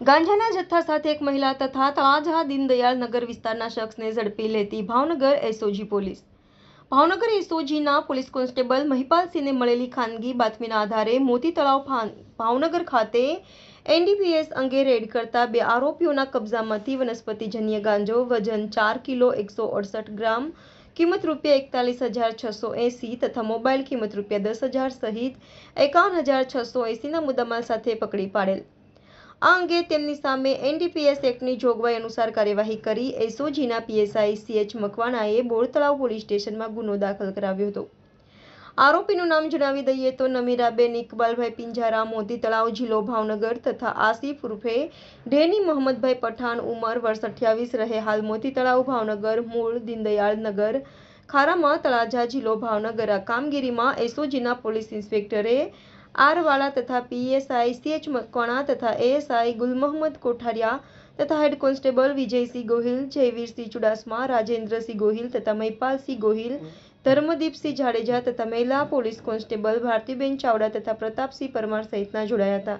ગાંજાના જથ્થા સાથે એક મહિલા તથા તળાજા દીનદયાળ નગર વિસ્તારના શખ્સને ઝડપી લેતી ભાવનગર એસઓજી પોલીસ. ભાવનગર એસઓજીના પોલીસ કોન્સ્ટેબલ મહિપાલસિંહને મળેલી ખાનગી બાતમીના આધારે મોતી તળાવ ભાવનગર ખાતે એનડીપીએસ અંગે રેડ કરતા બે આરોપીઓના કબજામાંથી વનસ્પતિજન્ય ગાંજો વજન ચાર કિલો એકસો અડસઠ ગ્રામ, કિંમત રૂપિયા એકતાલીસ હજાર છસો એંસી તથા મોબાઈલ કિંમત રૂપિયા દસ હજાર સહિત એકાવન હજાર છસો એંસીના મુદ્દામાલ સાથે પકડી પાડેલ. આ અંગે તેમની સામે એનડીપીએસ એક્ટની જોગવાઈ અનુસાર કાર્યવાહી કરી. એસઓજીના પીએસઆઈ સીએચ મકવાણાએ બોરતળાવ પોલીસ સ્ટેશનમાં ગુનો દાખલ કરાવ્યો હતો. આરોપીનું નામ જણાવી દઈએ તો નમીરાબેન ઇકબાલભાઈ પિંજારા મોતી તળાવ જિલ્લો ભાવનગર તથા આસિફ ઉર્ફે ઢેની મોહમ્મદભાઈ પઠાણ ઉંમર વર્ષ અઠ્યાવીસ રહે. હાલ મોતી તળાવ ભાવનગર, મૂળ દીનદયાળ નગર, ખારામાં તળાજા જિલ્લો ભાવનગર આ કામગીરીમાં એસઓજીના પોલીસ ઇન્સ્પેક્ટરે આરવાળા તથા પીએસઆઈ સીએચ મકવાણા તથા એએસઆઈ ગુલમહમદ કોઠારિયા તથા હેડ કોન્સ્ટેબલ વિજયસિંહ ગોહિલ જયવીરસિંહ ચુડાસમા રાજેન્દ્રસિંહ ગોહિલ તથા મહિપાલસિંહ ગોહિલ ધર્મદીપસિંહ જાડેજા તથા મહિલા પોલીસ કોન્સ્ટેબલ ભારતીબેન ચાવડા તથા પ્રતાપસિંહ પરમાર સહિતના જોડાયા હતા